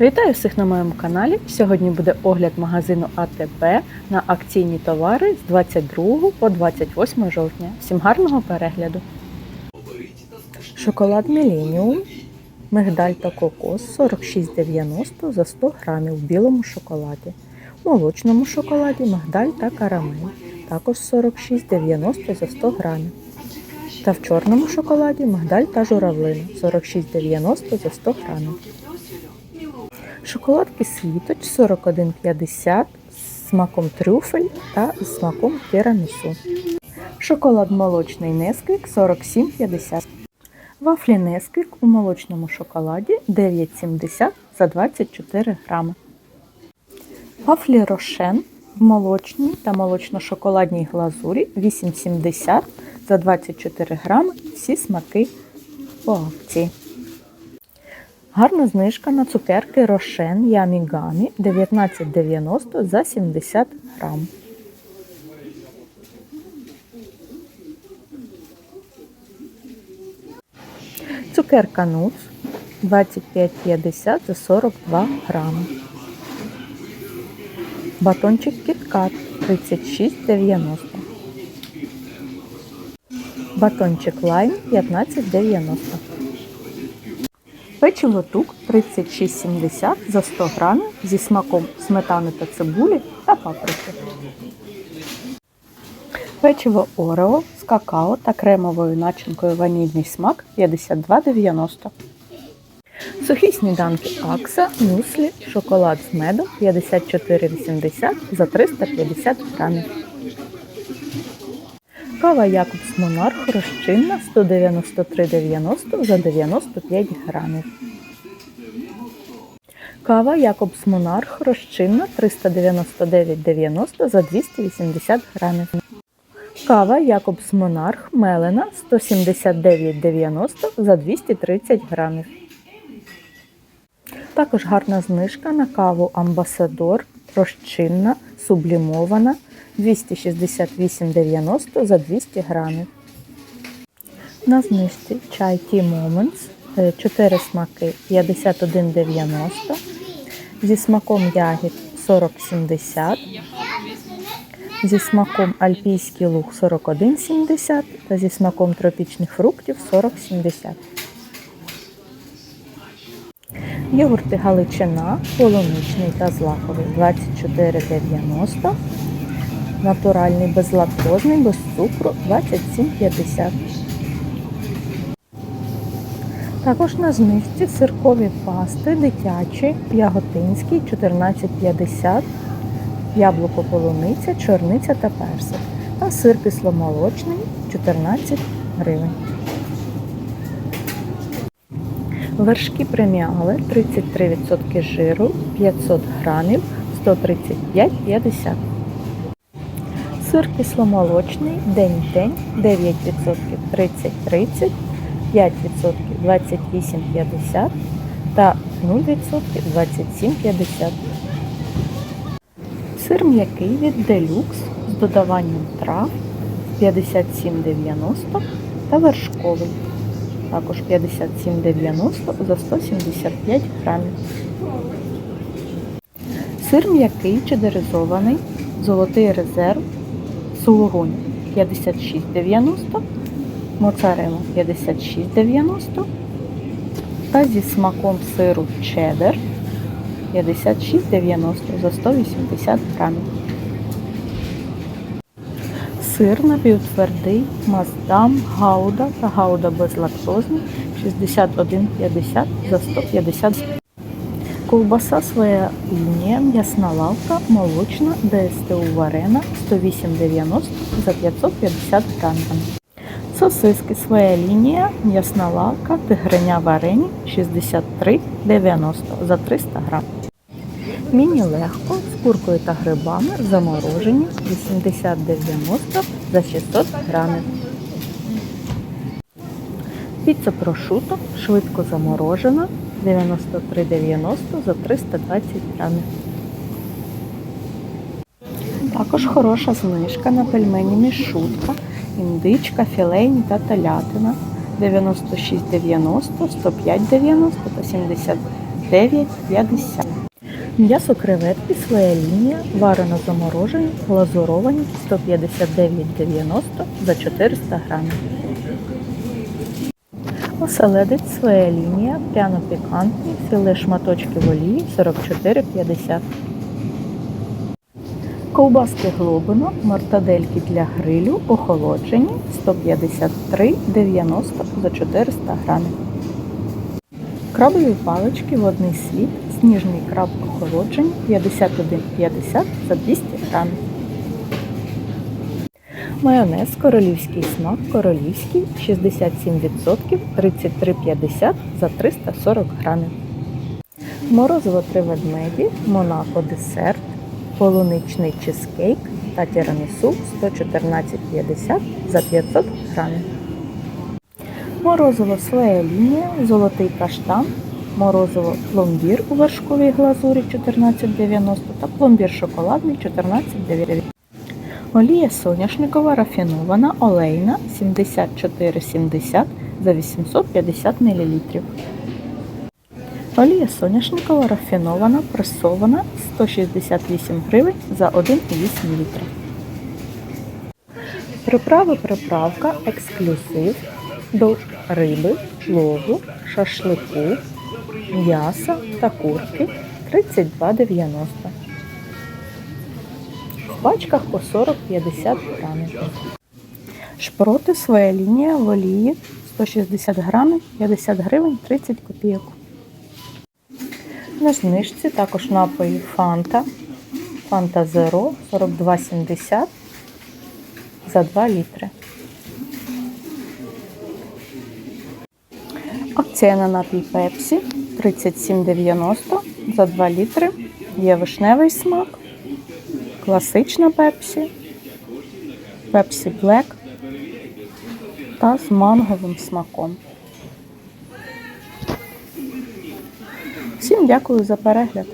Вітаю всіх на моєму каналі. Сьогодні буде огляд магазину АТБ на акційні товари з 22 по 28 жовтня. Всім гарного перегляду. Шоколад Міленіум, мигдаль та кокос 46,90 за 100 грамів в білому шоколаді. В молочному шоколаді мигдаль та карамель. Також 46,90 за 100 грамів. Та в чорному шоколаді мигдаль та журавлина 46,90 за 100 грамів. Шоколадки світоч 41,50 з смаком трюфель та смаком тірамісу. Шоколад молочний Несквік 47,50. Вафлі Несквік у молочному шоколаді 9,70 за 24 грами. Вафлі Рошен в молочній та молочно-шоколадній глазурі 8,70 за 24 грами. Всі смаки по акції. Гарна знижка на цукерки Рошен Ямі Гамі 19,90 за 70 грам. Цукерка Нуц 25,50 за 42 грами. Батончик Кіткат 36,90. Батончик Лайм 15,90. Печиво тук 36,70 за 100 грамів зі смаком сметани та цибулі та паприки. Печиво Орео з какао та кремовою начинкою ванільний смак 52,90. Сухі сніданки Акса, мюслі, шоколад з медом 54,80 за 350 грамів. Кава Якобс Монарх розчинна 193,90 за 95 грамів. Кава Якобс Монарх розчинна 399,90 за 280 грамів. Кава Якобс Монарх мелена 179,90 за 230 грамів. Також гарна знижка на каву Амбасадор розчинна, сублімована 268,90 за 200 грамів. На знижці чай Tea Moments 4 смаки 51,90 зі смаком ягід 40,70 зі смаком альпійський луг 41,70 та зі смаком тропічних фруктів 40,70. Йогурти Галичина, полуничний та злаковий 24,90 натуральний безлактозний, без цукру 27,50. Також на знижці сиркові пасти дитячі, яготинський 14,50, яблуко полуниця, чорниця та персик. Та сир кисломолочний 14 гривень. Вершки преміали 33% жиру 500 грамів 135,50. Сир кисломолочний день-день 9% 30-30, 5% 28,50 та 0% 27,50. Сир м'який від делюкс з додаванням трав 57,90 та вершковий. Також 57,90 за 175 грамів. Сир м'який чедеризований, золотий резерв сулугунь 56,90, моцарела 56,90 та зі смаком сиру чеддер 56,90 за 180 грамів. Сир напівтвердий, маздам, гауда та гауда безлактозний 61,50 за 150 Ковбаса своя лінія, м'ясна лавка, молочна, ДСТУ варена 108,90 за 550 грамів. Сосиски своя лінія, м'ясна лавка, тигриня варені 63,90 за 300 грам. Міні легко з куркою та грибами заморожені 80,90 за 600 грамів. Піца прошуто швидко заморожена 93,90 за 320 грамів. Також хороша знижка на пельмені мішутка, індичка, філейні та телятина 96,90, 105,90 та 49,50. М'ясо креветки своя лінія, варено заморожені, глазуровані 159,90 за 400 грамів. Оселедець своя лінія, пряно пікантний, філе шматочки в олії 44,50. Ковбаски глобино, мортадельки для грилю, охолоджені 153,90 за 400 грамів. Крабові палички водний світ, сніжний краб охолоджений 51,50 за 200 грамів. Майонез королівський смак королівський 67% 33,50 за 340 грамів. Морозиво три ведмеді, Монако десерт, полуничний чизкейк та тірамісу 114,50 за 500 грамів. Морозиво своя лінія, золотий каштан, морозиво пломбір у вершковій глазурі 14,90 та пломбір шоколадний 14,90. Олія соняшникова рафінована олейна 74,70 за 850 мл. Олія соняшникова рафінована пресована 168 гривень за 1,8 літра. Приправи приправка ексклюзив до риби, плову, шашлику, м'яса та курки 32,90. В пачках по 40-50 грамів. Шпроти своя лінія в олії 160 грамів 50 гривень 30 копійок. На знижці також напої Фанта. Фанта Зеро 42,70 за 2 літри. Акція на напій Пепсі 37,90 за 2 літри. Є вишневий смак, класична Пепсі, Пепсі Блек та з манговим смаком. Всім дякую за перегляд.